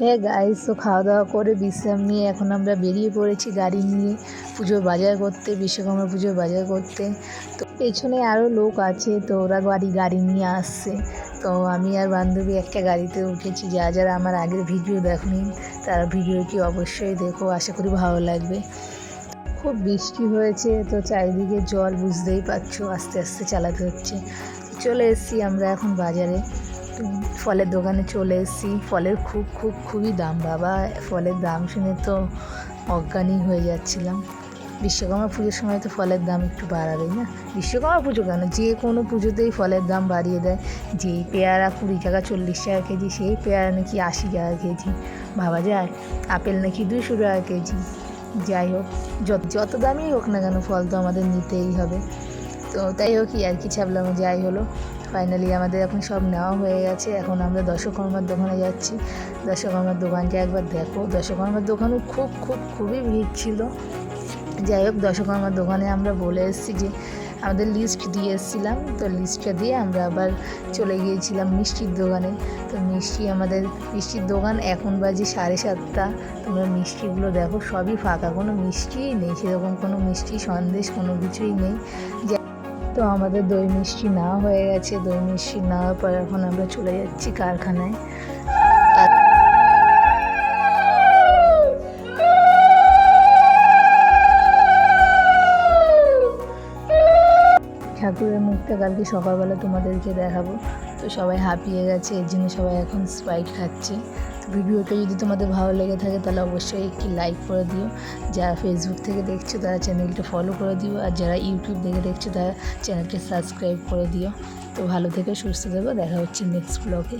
হ্যাঁ গাইস তো খাওয়া দাওয়া করে বিশ্রাম নিয়ে এখন আমরা বেরিয়ে পড়েছি গাড়ি নিয়ে পুজোর বাজার করতে, বিশ্বকর্মা পুজোর বাজার করতে। তো পেছনে আরও লোক আছে, তো ওরা গাড়ি গাড়ি নিয়ে আসছে। তো আমি আর বান্ধবী একটা গাড়িতে উঠেছি, যা যারা আমার আগের ভিডিও দেখনি, তারা ভিডিওটি অবশ্যই দেখো, আশা করি ভালো লাগবে। খুব বৃষ্টি হয়েছে, তো চারিদিকে জল বুঝতেই পারছ, আস্তে আস্তে চালাতে হচ্ছে। চলে এসেছি আমরা এখন বাজারে। ফলের দোকানে চলে এসেছি। ফলের খুব খুব, খুবই দাম, বাবা। ফলের দাম শুনে তো অজ্ঞানই হয়ে যাচ্ছিলাম। বিশ্বকর্মা পুজোর সময় তো ফলের দাম একটু বাড়াবেই না? বিশ্বকর্মা পুজো কেন? যে কোনো পুজোতেই ফলের দাম বাড়িয়ে দেয়। যেই পেয়ারা কুড়ি টাকা, চল্লিশ টাকা কেজি, সেই পেয়ারা নাকি আশি টাকা কেজি। ভাবা যায়, আপেল নাকি দুশো টাকা কেজি। যাই হোক, যত যত দামই হোক না কেন, ফল তো আমাদের নিতেই হবে। তো তাই হোক কি আর কি ছাপলাম যাই হলো। ফাইনালি আমাদের এখন সব নেওয়া হয়ে গেছে। এখন আমরা দশকর্মার দোকানে যাচ্ছি। দশকর্মার দোকানটা একবার দেখো। দশকর্মার দোকানে খুব খুব, খুবই ভিড় ছিল। যাই হোক দশকর্মার দোকানে আমরা বলে এসেছি যে আমাদের লিস্ট দিয়ে এসেছিলাম। তো লিস্টটা দিয়ে আমরা আবার চলে গিয়েছিলাম মিষ্টির দোকানে। তো মিষ্টি আমাদের, মিষ্টির দোকান এখন বাজে সাড়ে সাতটা। তোমরা মিষ্টিগুলো দেখো, সবই ফাঁকা। কোনো মিষ্টিই নেই। সেরকম কোনো মিষ্টি সন্দেশ কোনো কিছুই নেই। তো আমাদের দই মিষ্টি না হয়ে গেছে। দই মিষ্টি না হওয়ার পর এখন আমরা চলে যাচ্ছি কারখানায়। ঠাকুরের মুখটা কালকে সকালবেলা তোমাদেরকে দেখাবো। তো সবাই হাঁপিয়ে গেছে, এর জন্য সবাই এখন স্প্রাইট খাচ্ছে। তো ভিডিওটা যদি তোমাদের ভালো লেগে থাকে তাহলে অবশ্যই একটি লাইক করে দিও। যারা ফেসবুক থেকে দেখছ তারা চ্যানেলটা ফলো করে দিও। আর যারা ইউটিউব দেখে দেখছ তারা চ্যানেলটা সাবস্ক্রাইব করে দিও। তো ভালো থেকে, সুস্থ থাকো। দেখা হচ্ছে নেক্সট ব্লগে